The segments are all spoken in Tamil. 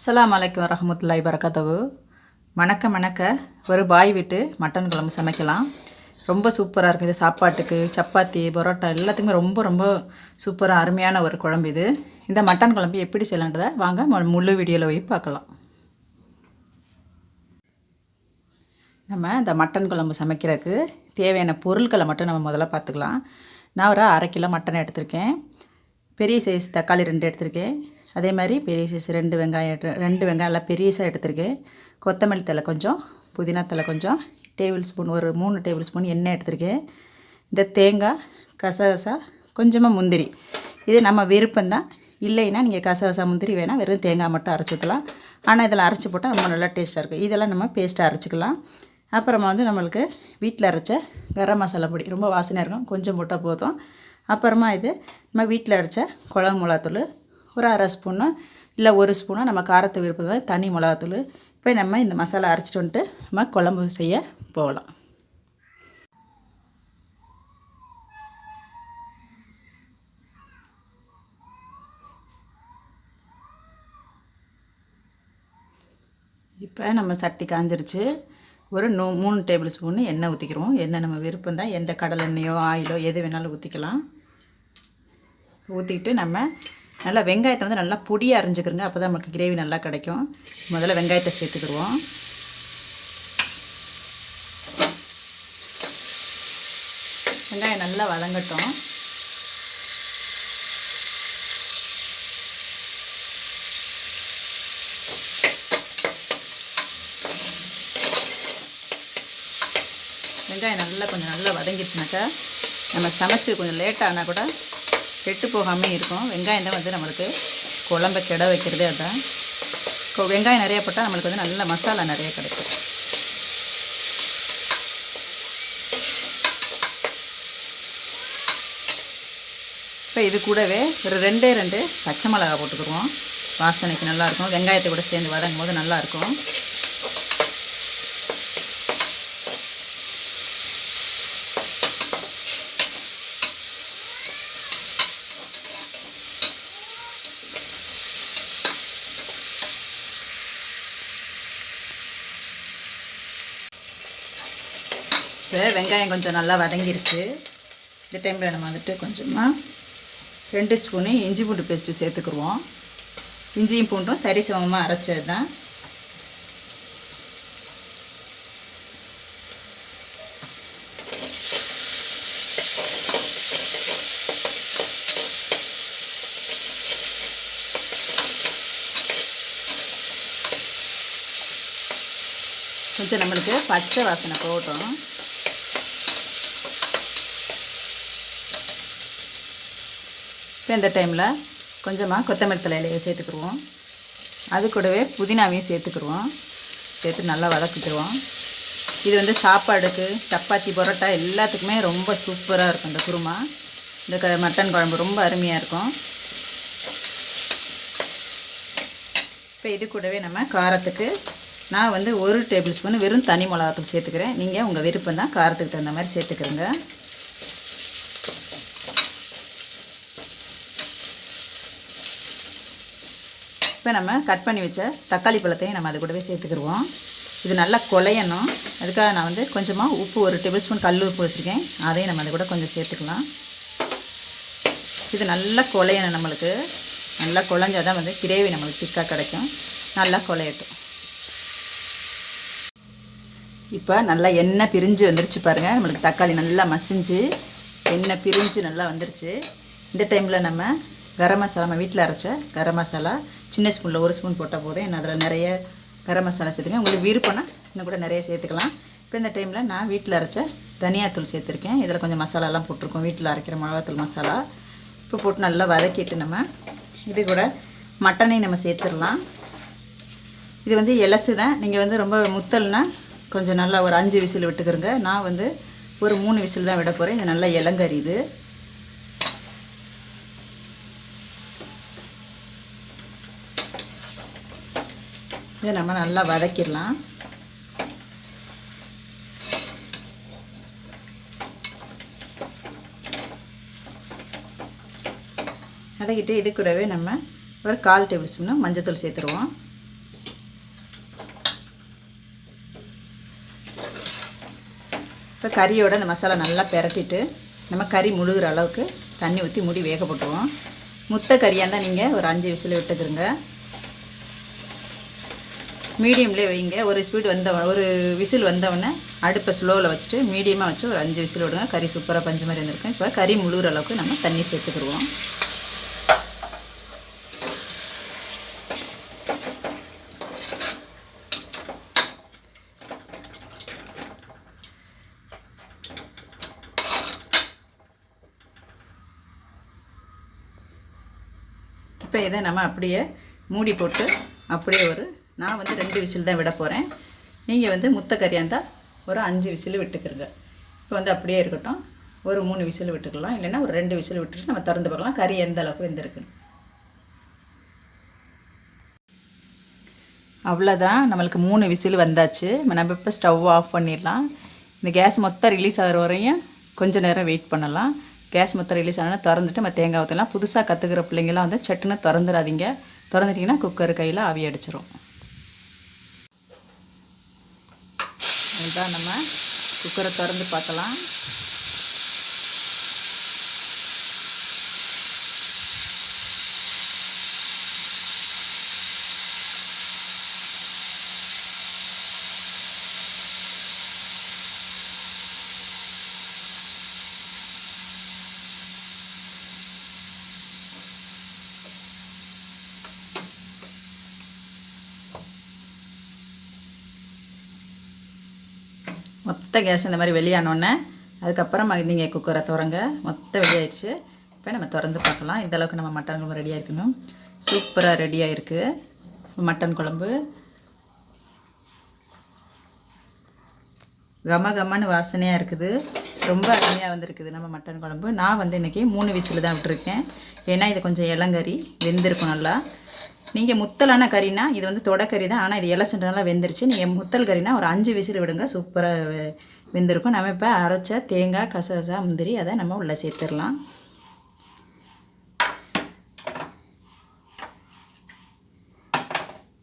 அஸ்லாம் வலைக்கம் வரஹமத்துல்லாஹி வரகாத்தகு மணக்க மணக்க ஒரு பாய் விட்டு மட்டன் குழம்பு சமைக்கலாம். ரொம்ப சூப்பராக இருக்குது சாப்பாட்டுக்கு சப்பாத்தி பரோட்டா எல்லாத்துக்குமே ரொம்ப ரொம்ப சூப்பராக அருமையான ஒரு குழம்பு இது. இந்த மட்டன் குழம்பு எப்படி செய்யலான்றதை வாங்க முழு வீடியோவில் போய் பார்க்கலாம். நம்ம இந்த மட்டன் குழம்பு சமைக்கிறதுக்கு தேவையான பொருட்களை மட்டும் நம்ம முதல்ல பார்த்துக்கலாம். நான் ஒரு அரை கிலோ மட்டன் எடுத்திருக்கேன். பெரிய சைஸ் தக்காளி ரெண்டு எடுத்திருக்கேன். அதே மாதிரி பெரிய சைஸ் ரெண்டு வெங்காயம் ரெண்டு வெங்காயம் நல்லா பெரியசாக எடுத்திருக்கேன் கொத்தமல்லி தழை கொஞ்சம் புதினா தழை கொஞ்சம் டேபிள் ஸ்பூன் ஒரு மூணு டேபிள் ஸ்பூன் எண்ணெய் எடுத்திருக்கேன் இந்த தேங்காய் கசகசா கொஞ்சமாக முந்திரி. இது நம்ம விருப்பம்தான். இல்லைன்னா நீங்கள் கசகசா முந்திரி வேணால் வெறும் தேங்காய் மட்டும் அரைச்சி ஊற்றலாம் ஆனால் இதில் அரைச்சி போட்டால் ரொம்ப நல்லா டேஸ்ட்டாக இருக்கும். இதெல்லாம் நம்ம பேஸ்ட்டாக அரைச்சிக்கலாம். அப்புறமா வந்து நம்மளுக்கு வீட்டில் அரைச்ச கரம் மசாலா பொடி. ரொம்ப வாசனையாக இருக்கும். கொஞ்சம் போட்டால் போதும். அப்புறமா இது நம்ம வீட்டில் அரைச்ச குழம்பு மிளகாத்தூள் ஒரு அரை ஸ்பூனு இல்லை ஒரு ஸ்பூனு நம்ம காரத்தை விருப்பம் தனி மிளகாத்தூள் இப்போ நம்ம இந்த மசாலா அரைச்சிட்டு வந்துட்டு நம்ம குழம்பு செய்ய போகலாம். இப்போ நம்ம சட்டி காஞ்சிருச்சு. ஒரு நூ மூணு டேபிள் ஸ்பூன் எண்ணெய் ஊற்றிக்கிறோம் எண்ணெய் நம்ம விருப்பம் தான் எந்த கடலெண்ணெயோ ஆயிலோ எது வேணாலும் ஊற்றிக்கலாம் ஊற்றிக்கிட்டு நம்ம நல்லா வெங்காயத்தை வந்து நல்லா பொடியாக அரைஞ்சிக்கிறங்க. அப்போ தான் நமக்கு கிரேவி நல்லா கிடைக்கும். முதல்ல வெங்காயத்தை சேர்த்துக்கிடுவோம். வெங்காயம் நல்லா வதங்கட்டும். வெங்காயம் நல்லா கொஞ்சம் நல்லா வதங்கிடுச்சுனாக்கா நம்ம சமைச்சு கொஞ்சம் லேட் ஆனால் கூட கெட்டு போகாமல் இருக்கும். வெங்காயம் தான் வந்து நம்மளுக்கு குழம்ப கெட வைக்கிறதே அதுதான் இப்போ வெங்காயம் நிறைய போட்டால் நம்மளுக்கு வந்து நல்ல மசாலா நிறைய கிடைக்கும். இப்போ இது கூடவே ஒரு ரெண்டே ரெண்டு பச்சை மிளகா போட்டுக்குருவோம் வாசனைக்கு நல்லாயிருக்கும் வெங்காயத்தை கூட சேர்ந்து வதங்கும் போது நல்லாயிருக்கும் இப்போ வெங்காயம் கொஞ்சம் நல்லா வதங்கிருச்சு. இந்த டைமில் நம்ம வந்துட்டு கொஞ்சமாக ரெண்டு ஸ்பூனு இஞ்சி பூண்டு பேஸ்ட்டு சேர்த்துக்குருவோம். இஞ்சியும் பூண்டும் சரி சமமாக அரைச்சது தான். கொஞ்சம் நம்மளுக்கு பச்சை வாசனை போட்டோம் இப்போ இந்த டைமில் கொஞ்சமாக கொத்தமல்லி தலையிலையை சேர்த்துக்குருவோம் அது கூடவே புதினாவையும் சேர்த்துக்குருவோம் சேர்த்து நல்லா வதக்கிட்டுருவோம் இது வந்து சாப்பாடுக்கு சப்பாத்தி பரோட்டா எல்லாத்துக்குமே ரொம்ப சூப்பராக இருக்கும் இந்த குருமா. இந்த க மட்டன் குழம்பு ரொம்ப அருமையாக இருக்கும். இப்போ இது கூடவே நம்ம காரத்துக்கு நான் வந்து ஒரு டேபிள் ஸ்பூன் வெறும் தனி மிளகாத்தூள் சேர்த்துக்கிறேன். நீங்கள் உங்கள் விருப்பம் தான் காரத்துக்கு தகுந்த மாதிரி சேர்த்துக்கிறேங்க. இப்போ நம்ம கட் பண்ணி வச்ச தக்காளி பழத்தையும் நம்ம அது கூடவே சேர்த்துக்கிடுவோம் இது நல்லா குழையணும் அதுக்காக நான் வந்து கொஞ்சமாக உப்பு ஒரு டேபிள் ஸ்பூன் கல் உப்பு வச்சுருக்கேன். அதையும் நம்ம அது கூட கொஞ்சம் சேர்த்துக்கலாம். இது நல்லா கொலையணும் நம்மளுக்கு. நல்லா குழஞ்சா தான் வந்து கிரேவி நம்மளுக்கு திக்காக கிடைக்கும். நல்லா குலையட்டும். இப்போ நல்லா எண்ணெய் பிரிஞ்சு வந்துருச்சு பாருங்கள் நம்மளுக்கு தக்காளி நல்லா மசிஞ்சு எண்ணெய் பிரிஞ்சு நல்லா வந்துருச்சு. இந்த டைமில் நம்ம கரம் மசாலா நம்ம வீட்டில் அரைச்ச கரம் மசாலா சின்ன ஸ்பூனில் ஒரு ஸ்பூன் போட்டால் போதும். என்ன அதில் நிறைய கரம் மசாலா சேர்த்துக்கேன். உங்களுக்கு விருப்பம்னா இன்னும் கூட நிறைய சேர்த்துக்கலாம். இப்போ இந்த டைமில் நான் வீட்டில் அரைச்ச தனியாத்தூள் சேர்த்துருக்கேன். இதில் கொஞ்சம் மசாலாலாம் போட்டிருக்கோம். வீட்டில் அரைக்கிற மிளகாத்தூள் மசாலா. இப்போ போட்டு நல்லா வதக்கிட்டு நம்ம இது கூட மட்டனையும் நம்ம சேர்த்துடலாம். இது வந்து எலசு தான். நீங்கள் வந்து ரொம்ப முத்தல்னா கொஞ்சம் நல்லா ஒரு அஞ்சு விசில் விட்டுக்கிறங்க நான் வந்து ஒரு மூணு விசில் தான் விட போகிறேன் இது நல்லா இளங்கறி இது வந்து நம்ம நல்லா வதக்கிடலாம். வதக்கிட்டு இது கூடவே நம்ம ஒரு கால் டேபிள் ஸ்பூனு மஞ்சத்தூள் சேர்த்துருவோம். இப்போ கறியோட அந்த மசாலா நல்லா பெரட்டிட்டு நம்ம கறி முழுகிற அளவுக்கு தண்ணி ஊற்றி மூடி வேக போட்டுருவோம். முத்த கறியாக இருந்தால் நீங்கள் ஒரு அஞ்சு விசில் விட்டுக்கிறங்க மீடியம்லேயே வைங்க. ஒரு ஸ்பீட் வந்த ஒரு விசில் வந்தவொடனே அடுப்பை ஸ்லோவில் வச்சுட்டு மீடியமாக வச்சு ஒரு அஞ்சு விசில் விடுங்க. கறி சூப்பராக பஞ்சு மாதிரி வந்திருக்கும் இப்போ கறி முழுகிற அளவுக்கு நம்ம தண்ணி சேர்த்துக்கிடுவோம் இப்போ இதை நம்ம அப்படியே மூடி போட்டு அப்படியே ஒரு நான் வந்து ரெண்டு விசில் தான் விட போகிறேன் நீங்கள் வந்து முத்த கறியாக இருந்தால் ஒரு அஞ்சு விசில் விட்டுக்கிறங்க இப்போ வந்து அப்படியே இருக்கட்டும். ஒரு மூணு விசில் விட்டுக்கலாம். இல்லைன்னா ஒரு ரெண்டு விசில் விட்டுட்டு நம்ம திறந்து பார்க்கலாம். கறி எந்த அளவுக்கு வெந்திருக்குன்னு அவ்வளோதான் நம்மளுக்கு மூணு விசில் வந்தாச்சு. நம்ம இப்போ ஸ்டவ் ஆஃப் பண்ணிடலாம். இந்த கேஸ் மொத்தம் ரிலீஸ் ஆகிற வரையும் கொஞ்சம் நேரம் வெயிட் பண்ணலாம். கேஸ் மொத்தம் ரிலீஸ் ஆனால் திறந்துட்டு நம்ம தேங்காய் ஊற்றலாம் புதுசாக கற்றுக்கிற பிள்ளைங்களாம் வந்து சட்டுன்னு திறந்துடாதீங்க. திறந்துட்டிங்கன்னா குக்கர் கையில் ஆவி அடிச்சிடும் இதுதான் நம்ம குக்கரை திறந்து பார்க்கலாம். மொத்த கேஸ் இந்த மாதிரி வெளியானோடனே அதுக்கப்புறம் நீங்கள் குக்கரை திறங்க மொத்த வெளியாயிடுச்சு. இப்போ நம்ம திறந்து பார்க்கலாம். இந்த அளவுக்கு நம்ம மட்டன் குழம்பு ரெடியாக இருக்கணும் சூப்பராக ரெடியாக இருக்குது மட்டன் குழம்பு. கம கமன்னு வாசனையாக இருக்குது. ரொம்ப அருமையாக வந்திருக்குது நம்ம மட்டன் குழம்பு. நான் வந்து இன்றைக்கி மூணு விசில் தான் விட்டுருக்கேன். ஏன்னா இது கொஞ்சம் இளங்கறி வெந்திருக்கும் நல்லா. நீங்கள் முத்தலான கறினா இது வந்து தொடக்கறி தான் ஆனால் இது இலசண்டு நல்லா வெந்துருச்சு. நீங்கள் முத்தல் கறினா ஒரு அஞ்சு விசில் விடுங்க. சூப்பராக வெந்திருக்கும். நம்ம இப்போ அரைச்ச தேங்காய் கசகசா முந்திரி அதை நம்ம உள்ளே சேர்த்துடலாம்.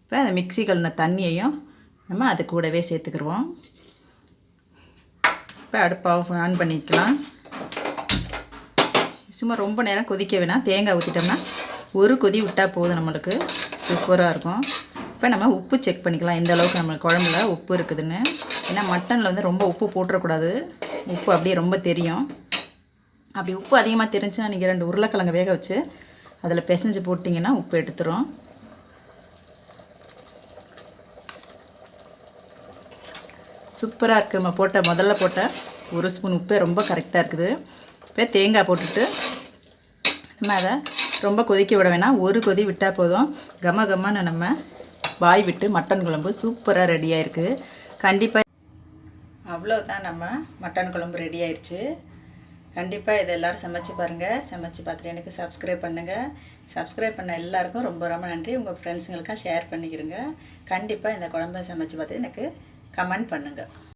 இப்போ அந்த மிக்ஸி கழுவின தண்ணியையும் நம்ம அது கூடவே சேர்த்துக்கிடுவோம் இப்போ அடுப்பாக ஆன் பண்ணிக்கலாம். சும்மா ரொம்ப நேரம் கொதிக்க வேணாம். தேங்காய் ஊற்றிட்டோம்னா ஒரு கொதி விட்டால் போதும் நம்மளுக்கு. சூப்பராக இருக்கும். இப்போ நம்ம உப்பு செக் பண்ணிக்கலாம். எந்த அளவுக்கு நம்ம குழம்புல உப்பு இருக்குதுன்னு. ஏன்னா மட்டனில் வந்து ரொம்ப உப்பு போட்டுறக்கூடாது. உப்பு அப்படியே ரொம்ப தெரியும். அப்படி உப்பு அதிகமாக தெரிஞ்சுன்னா நீங்கள் ரெண்டு உருளைக்கிழங்கு வேக வச்சு அதில் பிசைஞ்சு போட்டிங்கன்னா உப்பு எடுத்துரும். சூப்பராக இருக்குது நம்ம போட்ட முதல்ல போட்ட ஒரு ஸ்பூன் உப்பே ரொம்ப கரெக்டாக இருக்குது. இப்போ தேங்காய் போட்டுட்டு நம்ம அதை ரொம்ப கொதிக்க விட வேணாம். ஒரு கொதி விட்டால் போதும். கம கம்மான நம்ம வாய் விட்டு மட்டன் குழம்பு சூப்பராக ரெடியாக இருக்குது கண்டிப்பாக அவ்வளோதான் நம்ம மட்டன் குழம்பு ரெடி ஆயிடுச்சு கண்டிப்பாக இதை எல்லோரும் சமைச்சு பாருங்கள் சமைச்சு பார்த்துட்டு எனக்கு சப்ஸ்கிரைப் பண்ணுங்கள் சப்ஸ்கிரைப் பண்ண எல்லாருக்கும் ரொம்ப ரொம்ப நன்றி. உங்கள் ஃப்ரெண்ட்ஸுங்களுக்கும் ஷேர் பண்ணிக்கிறங்க கண்டிப்பாக இந்த குழம்பை சமைச்சு பார்த்துட்டு எனக்கு கமெண்ட் பண்ணுங்கள்